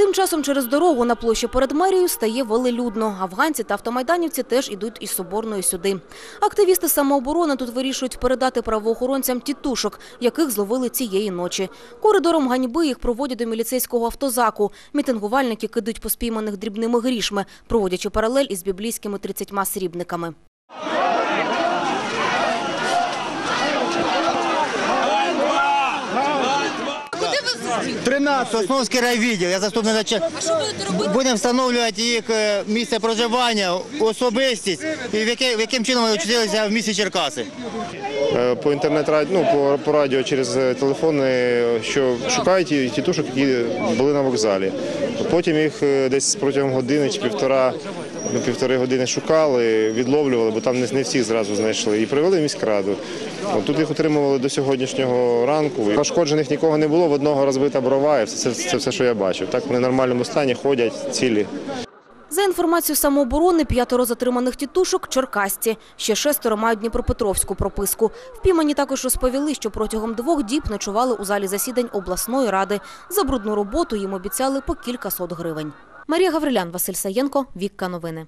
Тим часом через дорогу на площі перед мерією стає велелюдно. Афганці та автомайданівці теж ідуть із Соборної сюди. Активісти самооборони тут вирішують передати правоохоронцям тітушок, яких зловили цієї ночі. Коридором ганьби їх проводять до міліцейського автозаку. Мітингувальники кидають поспійманих дрібними грішми, проводячи паралель із біблійськими 30 срібниками. 13 Основський райвідділ, я заступник начальника. А що будете робити? Будемо встановлювати їх е, місце проживання, особистість і в яке- в яким чином вони очутилися в місті Черкаси. Е, по інтернет ну, по, по радіо через е, телефони, що шукають ті- тітушок, які були на вокзалі. Потім їх е, десь протягом години чи півтора. Ну, Півтори години шукали, відловлювали, бо там не, всіх зразу знайшли. І привели в міськраду. Тут їх утримували до сьогоднішнього ранку. Пошкоджених нікого не було, в одного розбита брова, і це, все, що я бачив. Так вони в нормальному стані ходять, цілі. За інформацією самооборони, п'ятеро затриманих тітушок – черкасці. Ще шестеро мають дніпропетровську прописку. Впіймані також розповіли, що протягом двох діб ночували у залі засідань обласної ради. За брудну роботу їм обіцяли по кількасот гривень. Марія Гаврилян, Василь Саєнко, Вікка Новини.